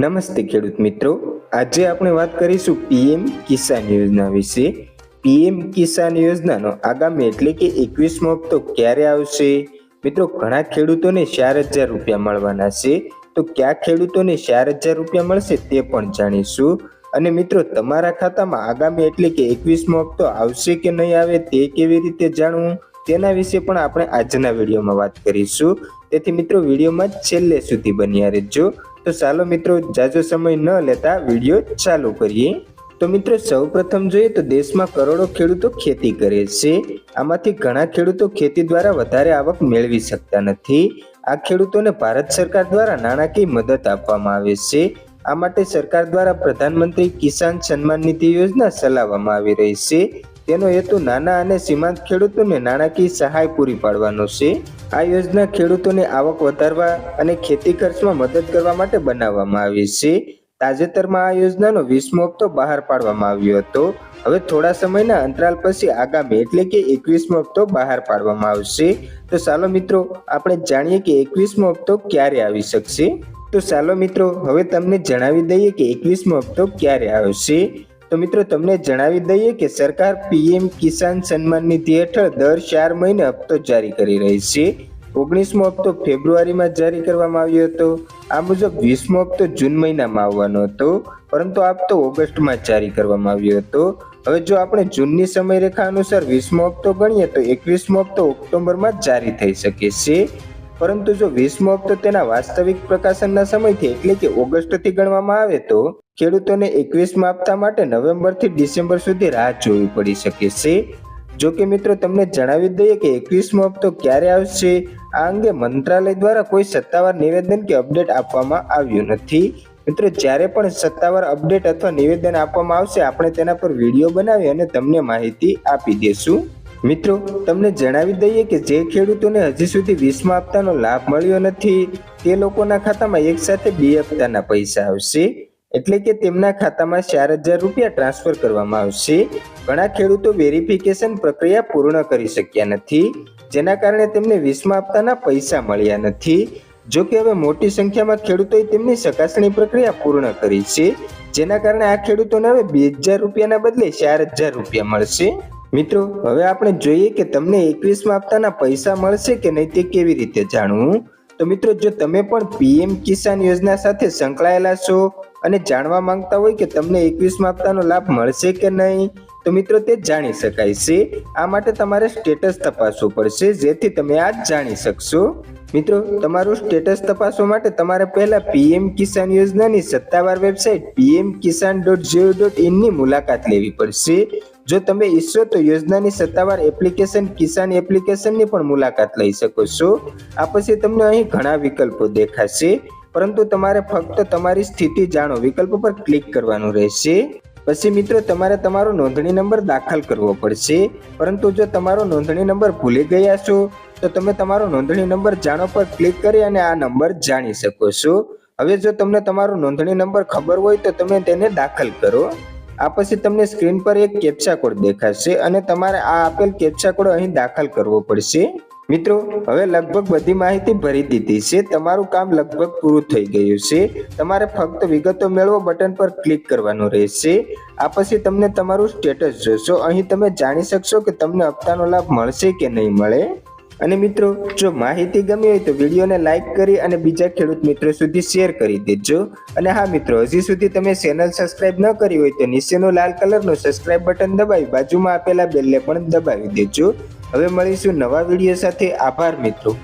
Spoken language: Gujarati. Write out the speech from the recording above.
નમસ્તે ખેડૂત મિત્રો. આજે આપણે વાત કરીશું પીએમ કિસાન યોજના વિશે. પીએમ કિસાન યોજનાનો આગામી એટલે કે એકવીસમો હપ્તો ક્યારે આવશે? મિત્રો, ઘણા ખેડૂતોને ચાર હજાર રૂપિયા મળવાના છે. તો કયા ખેડૂતોને ચાર હજાર રૂપિયા મળશે તે પણ જાણીશું. અને મિત્રો, તમારા ખાતામાં આગામી એટલે કે એકવીસમો હપ્તો આવશે કે નહીં આવે તે કેવી રીતે જાણવું? તેના વિશે પણ આપણે આજના વિડીયોમાં વાત કરીશું. તેથી મિત્રો, વિડીયોમાં છેલ્લે સુધી બન્યા રહેજો. તો ચાલો મિત્રો, જાજો સમય ન લેતા વીડિયો ચાલુ કરીએ. તો મિત્રો, સૌપ્રથમ જોઈએ તો દેશમાં કરોડો ખેડૂતો ખેતી કરે છે. આમાંથી ઘણા ખેડૂતો ખેતી દ્વારા વધારે આવક મેળવી શકતા નથી. આ ખેડૂતોને ભારત સરકાર દ્વારા નાણાકીય મદદ આપવામાં આવે છે. આ માટે સરકાર દ્વારા પ્રધાનમંત્રી કિસાન સન્માન નિધિ યોજના ચલાવવામાં આવી રહી છે. તેનો હેતુ નાના અને સીમાંત ખેડૂતોને નાણાકીય સહાય પૂરી પાડવાનો છે. આ યોજના ખેડૂતોની આવક વધારવા અને ખેતી ખર્ચમાં મદદ કરવા માટે બનાવવામાં આવી છે. તાજેતરમાં આ યોજનાનો વીસમો હપ્તો બહાર પાડવામાં આવ્યો હતો. હવે થોડા સમયના અંતરાલ પછી આગામી એટલે કે એકવીસમો હપ્તો બહાર પાડવામાં આવશે. તો ચાલો મિત્રો, આપણે જાણીએ કે એકવીસમો હપ્તો ક્યારે આવી શકશે? તો ચાલો મિત્રો, હવે તમને જણાવી દઈએ કે એકવીસમો હપ્તો ક્યારે આવશે? તો મિત્રો, તમને જણાવી દઈએ કે સરકાર પીએમ કિસાન સન્માન નિધિ હેઠળ દર ચાર મહિને હપ્તો જારી કરી રહી છે. ઓગણીસમો હપ્તો ફેબ્રુઆરીમાં જારી કરવામાં આવ્યો હતો. આ મુજબ વીસમો હપ્તો જૂન મહિનામાં આવવાનો હતો, પરંતુ આ હપ્તો ઓગસ્ટમાં જારી કરવામાં આવ્યો હતો. હવે જો આપણે જૂનની સમયરેખા અનુસાર વીસમો હપ્તો ગણીએ તો એકવીસમો હપ્તો ઓક્ટોબરમાં જારી થઈ શકે છે. પરંતુ જો વીસમો હપ્તો તેના વાસ્તવિક પ્રકાશનના સમયથી એટલે કે ઓગસ્ટથી ગણવામાં આવે તો ખેડૂતોને એકવીસમા હપ્તા માટે નવેમ્બરથી ડિસેમ્બર સુધી રાહ જોવી પડી શકે છે. જો કે મિત્રો, તમને જણાવી દઈએ કે એકવીસમો હપ્તો ક્યારે આવશે? આ અંગે મંત્રાલય દ્વારા કોઈ સત્તાવાર નિવેદન કે અપડેટ આપવામાં આવ્યું નથી. મિત્રો, જ્યારે પણ સત્તાવાર અપડેટ અથવા નિવેદન આપવામાં આવશે, આપણે તેના પર વીડિયો બનાવી અને તમને માહિતી આપી દેશું. મિત્રો, તમને જણાવી દઈએ કે જે ખેડૂતોને હજી સુધી વીસમા હપ્તાનો લાભ મળ્યો નથી, તે લોકોના ખાતામાં એક સાથે બે હપ્તાના પૈસા આવશે. એટલે કે તેમના ખાતામાં ચાર હજાર રૂપિયા ટ્રાન્સફર કરવામાં આવશે. ઘણા ખેડૂતો વેરિફિકેશન પ્રક્રિયા પૂર્ણ કરી શક્યા નથી, જેના કારણે તેમને વીસમા હપ્તાના પૈસા મળ્યા નથી. જો કે હવે મોટી સંખ્યામાં ખેડૂતોએ તેમની ચકાસણી પ્રક્રિયા પૂર્ણ કરી છે, જેના કારણે આ ખેડૂતોને હવે બે હજાર રૂપિયાના બદલે ચાર હજાર રૂપિયા મળશે. મિત્રો, હવે આપણે જોઈએ કે તમને એકવીસ હપ્તાના પૈસા મળશે કે નહીં તે કેવી રીતે જાણવું? તો મિત્રો, જો તમે પણ પીએમ કિસાન યોજના સાથે સંકળાયેલા છો અને જાણવા માંગતા હોય કે તમને એકવીસ હપ્તાનો લાભ મળશે કે નહીં, તો મિત્રો, તે જાણી શકાય છે. આ માટે તમારે સ્ટેટસ તપાસવું પડશે, જેથી તમે આ જાણી શકશો. મિત્રો, તમારું સ્ટેટસ તપાસવા માટે તમારે પહેલા પીએમ કિસાન યોજનાની સત્તાવાર website PM Kisan dot gov dot ઇનની મુલાકાત લેવી પડશે. જો તમે ઈચ્છો તો યોજનાની સત્તાવાર એપ્લિકેશન કિસાન એપ્લિકેશનની પણ મુલાકાત લઈ શકો છો, આ પછી તમને અહીં ઘણા વિકલ્પો દેખાશે. પરંતુ તમારે ફક્ત તમારી સ્થિતિ જાણો, વિકલ્પ પર ક્લિક કરવાનું રહેશે. પછી મિત્રો, તમારે તમારો નોંધણી નંબર દાખલ કરવો પડશે. પરંતુ જો તમારો નોંધણી નંબર ભૂલી ગયા છો, તો તમે તમારો નોંધણી નંબર જાણો પર ક્લિક કરી અને આ નંબર જાણી શકો છો. હવે જો તમને તમારો નોંધણી નંબર ખબર હોય, તો તમે તેને દાખલ કરો. આ પછી તમને સ્ક્રીન પર એક કેપ્ચા કોડ દેખાશે અને તમારે આ આપેલ કેપ્ચા કોડ અહીં દાખલ કરવો પડશે. મિત્રો, હવે લગભગ બધી માહિતી ભરી દીધી છે. તમારું કામ લગભગ પૂરું થઈ ગયું છે. તમારે ફક્ત વિગતો મેળવો બટન પર ક્લિક કરવાનું રહેશે. આ પછી તમને તમારું સ્ટેટસ જોશો. અહીં તમે જાણી શકશો કે તમને હપ્તાનો લાભ મળશે કે નહીં મળે. અને મિત્રો, જો માહિતી ગમી હોય તો વિડીયોને લાઈક કરી અને બીજા ખેડૂત મિત્રો સુધી શેર કરી દેજો. અને હા મિત્રો, હજી સુધી તમે ચેનલ સબસ્ક્રાઇબ ન કરી હોય તો નીચેનો લાલ કલરનો સબસ્ક્રાઇબ બટન દબાવી, બાજુમાં આપેલા બેલને પણ દબાવી દેજો. હવે મળીશું નવા વીડિયો સાથે. આભાર મિત્રો.